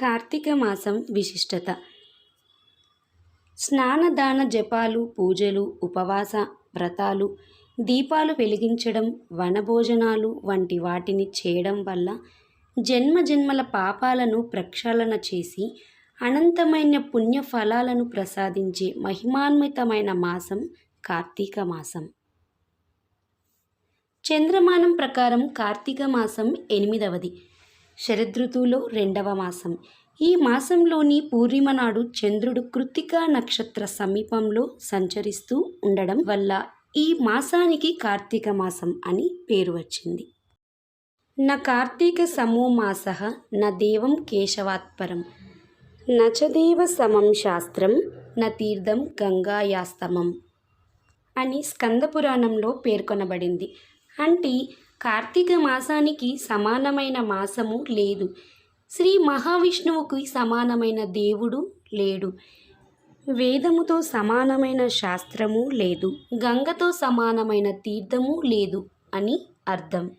కార్తీక మాసం విశిష్టత. స్నానదాన జపాలు పూజలు ఉపవాస వ్రతాలు దీపాలు వెలిగించడం వనభోజనాలు వంటి వాటిని చేయడం వల్ల జన్మ జన్మల పాపాలను ప్రక్షాళన చేసి అనంతమైన పుణ్య ఫలాలను ప్రసాదించే మహిమాన్వితమైన మాసం కార్తీక మాసం. చంద్రమానం ప్రకారం కార్తీక మాసం ఎనిమిదవది. శరదృతువులో రెండవ మాసం. ఈ మాసంలోని పూర్ణిమ నాడు చంద్రుడు కృత్తికా నక్షత్ర సమీపంలో సంచరిస్తూ ఉండడం వల్ల ఈ మాసానికి కార్తీక మాసం అని పేరు వచ్చింది. నా కార్తీక సమో మాస నా దేవం కేశవాత్పరం. నచదేవ సమం శాస్త్రం న తీర్థం గంగాయాస్తమం అని స్కందపురాణంలో పేర్కొనబడింది. అంటే కార్తీక మాసానికి సమానమైన మాసము లేదు. శ్రీ మహావిష్ణువుకి సమానమైన దేవుడు లేడు. వేదముతో సమానమైన శాస్త్రము లేదు. గంగతో సమానమైన తీర్థము లేదు అని అర్థం.